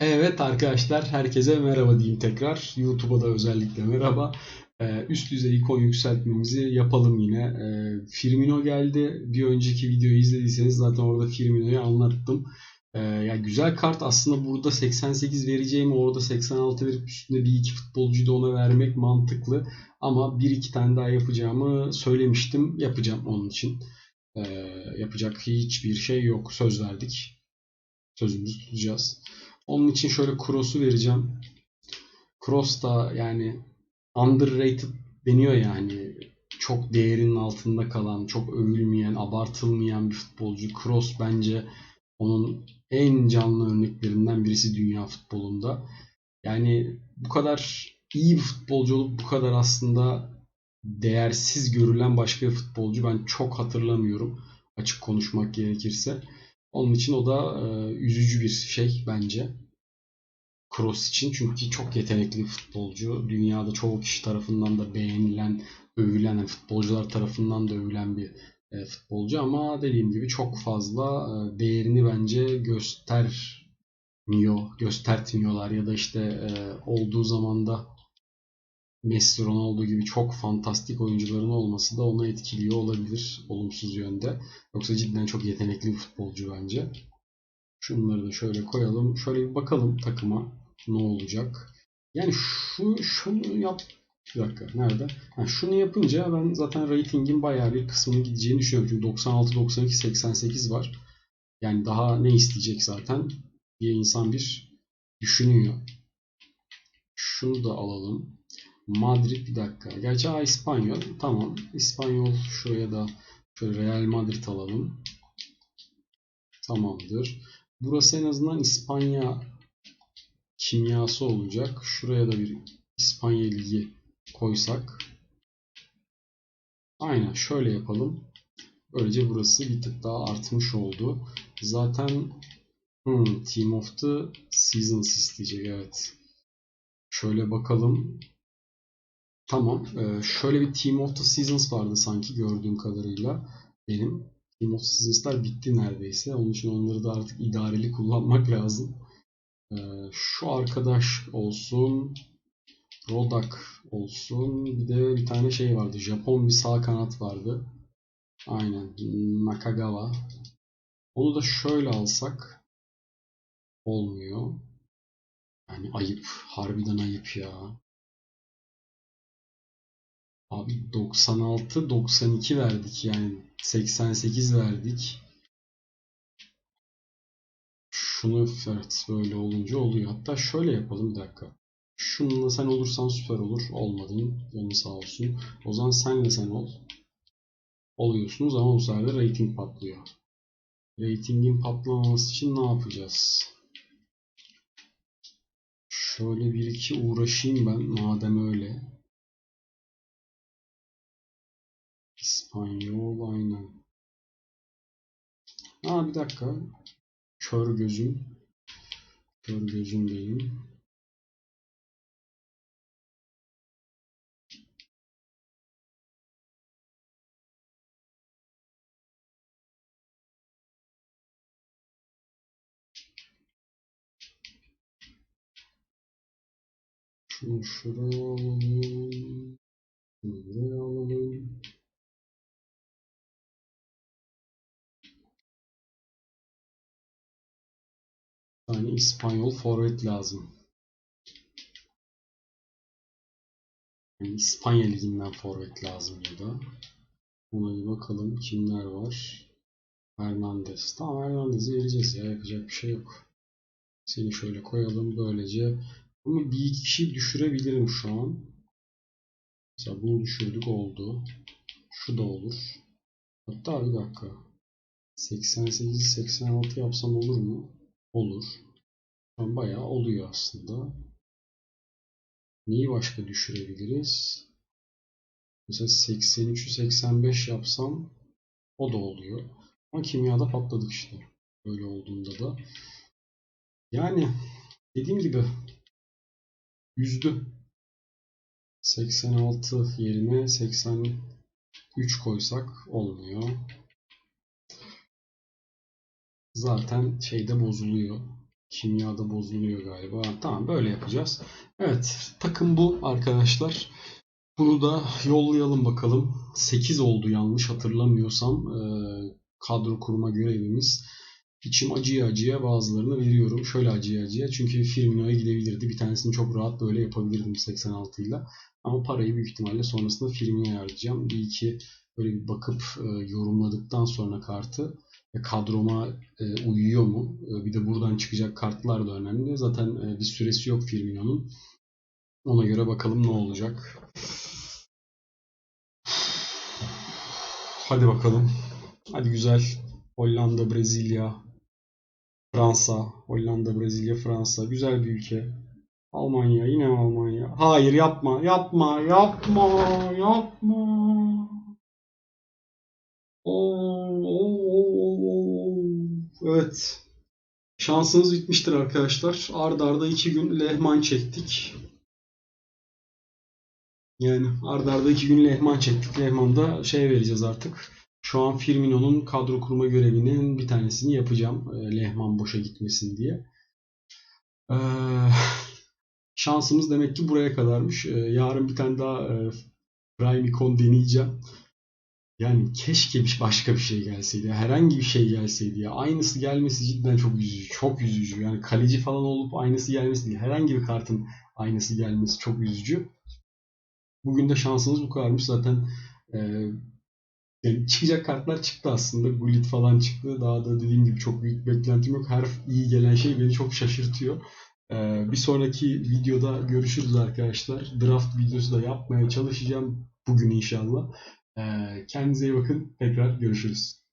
Evet arkadaşlar herkese merhaba diyeyim tekrar. YouTube'a da özellikle merhaba. Ee, üst düzey ikon yükseltmemizi yapalım yine. Ee, Firmino geldi. Bir önceki videoyu izlediyseniz zaten orada Firmino'yu anlattım. Ee, ya güzel kart aslında burada 88 vereceğim orada 86 verip üstünde bir iki futbolcuyu da ona vermek mantıklı. Ama bir iki tane daha yapacağımı söylemiştim. Yapacağım onun için. Ee, yapacak hiçbir şey yok. Söz verdik. Sözümüzü tutacağız. Onun için şöyle Cross'u vereceğim. Cross da yani underrated deniyor yani. Çok değerinin altında kalan, çok övülmeyen, abartılmayan bir futbolcu. Cross bence onun en canlı örneklerinden birisi dünya futbolunda. Yani bu kadar iyi bir futbolcu olup bu kadar aslında değersiz görülen başka bir futbolcu ben çok hatırlamıyorum. Açık konuşmak gerekirse. Onun için o da e, üzücü bir şey bence. Kroos için çünkü çok yetenekli bir futbolcu. Dünyada çoğu kişi tarafından da beğenilen, övülen, yani futbolcular tarafından da övülen bir e, futbolcu ama dediğim gibi çok fazla e, değerini bence göstermiyor, göstertmiyorlar ya da işte e, olduğu zaman da Messi, Ronaldo gibi çok fantastik oyuncuların olması da onu etkiliyor olabilir olumsuz yönde. Yoksa cidden çok yetenekli bir futbolcu bence. Şunları da şöyle koyalım. Şöyle bir bakalım takıma ne olacak. Yani şu şunu yap bir dakika nerede? Ha, şunu yapınca ben zaten ratingin bayağı bir kısmının gideceğini düşünüyorum. Çünkü 96, 92, 88 var. Yani daha ne isteyecek zaten diye insan bir düşünüyor. Şunu da alalım. Madrid bir dakika. Gerçi A İspanyol. Tamam. İspanyol şuraya da şöyle Real Madrid alalım. Tamamdır. Burası en azından İspanya kimyası olacak. Şuraya da bir İspanya ligi koysak. Aynen şöyle yapalım. Böylece burası bir tık daha artmış oldu. Zaten hmm, Team of the Seasons isteyecek evet. Şöyle bakalım. Tamam. Ee, şöyle bir Team of the Seasons vardı sanki gördüğüm kadarıyla. Benim. Team of the Seasons'lar bitti neredeyse. Onun için onları da artık idareli kullanmak lazım. Ee, şu arkadaş olsun. Rodak olsun. Bir de bir tane şey vardı. Japon bir sağ kanat vardı. Aynen. Nakagawa. Onu da şöyle alsak olmuyor. Yani ayıp. Harbiden ayıp ya. Abi 96 92 verdik yani 88 verdik. Şunu evet böyle olunca oluyor. Hatta şöyle yapalım bir dakika. Şununla sen olursan süper olur. Olmadın. Canı sağ olsun. O zaman senle sen ol. Oluyorsunuz ama bu sefer rating patlıyor. Ratingin patlamaması için ne yapacağız? Şöyle bir iki uğraşayım ben madem öyle. İspanyol aynen. Aa bir dakika. Kör gözüm. Kör gözüm benim. Şunu şuraya alalım. Buraya alalım. Tane İspanyol forvet lazım. Yani İspanya liginden forvet lazım ya da. Ona bir bakalım kimler var. Hernandez. Tamam Hernandez'i vereceğiz ya. Yapacak bir şey yok. Seni şöyle koyalım. Böylece ama bir iki kişi düşürebilirim şu an. Mesela bunu düşürdük oldu. Şu da olur. Hatta bir dakika. 88-86 yapsam olur mu? Olur. Bayağı oluyor aslında. Neyi başka düşürebiliriz? Mesela 83'ü 85 yapsam o da oluyor. Ama kimyada patladık işte. Böyle olduğunda da. Yani dediğim gibi yüzdü. 86 yerine 83 koysak olmuyor. Zaten şeyde bozuluyor. Kimyada bozuluyor galiba. Tamam böyle yapacağız. Evet takım bu arkadaşlar. Bunu da yollayalım bakalım. 8 oldu yanlış hatırlamıyorsam. Ee, kadro kurma görevimiz. İçim acıya acıya bazılarını veriyorum. Şöyle acıya acıya. Çünkü Firmino'ya gidebilirdi. Bir tanesini çok rahat böyle yapabilirdim 86 ile. Ama parayı büyük ihtimalle sonrasında Firmino'ya harcayacağım. Bir iki böyle bir bakıp e, yorumladıktan sonra kartı e, kadroma e, uyuyor mu? E, bir de buradan çıkacak kartlar da önemli. Zaten e, bir süresi yok Firmino'nun. Ona göre bakalım ne olacak. Hadi bakalım. Hadi güzel. Hollanda, Brezilya, Fransa. Hollanda, Brezilya, Fransa. Güzel bir ülke. Almanya. Yine Almanya? Hayır yapma. Yapma. Yapma. Yapma. Evet. Şansınız bitmiştir arkadaşlar. Arda arda iki gün lehman çektik. Yani arda arda iki gün lehman çektik. Lehman'da şey vereceğiz artık. Şu an Firmino'nun kadro kurma görevinin bir tanesini yapacağım. E, Lehman boşa gitmesin diye. Ee, şansımız demek ki buraya kadarmış. Ee, yarın bir tane daha e, Prime Icon deneyeceğim. Yani keşke bir başka bir şey gelseydi. Herhangi bir şey gelseydi ya. Aynısı gelmesi cidden çok üzücü. Çok üzücü. Yani kaleci falan olup aynısı gelmesi değil. Herhangi bir kartın aynısı gelmesi çok üzücü. Bugün de şansımız bu kadarmış. Zaten e, yani çıkacak kartlar çıktı aslında. Gullit falan çıktı. Daha da dediğim gibi çok büyük beklentim yok. Her iyi gelen şey beni çok şaşırtıyor. Ee, bir sonraki videoda görüşürüz arkadaşlar. Draft videosu da yapmaya çalışacağım bugün inşallah. Ee, kendinize iyi bakın. Tekrar görüşürüz.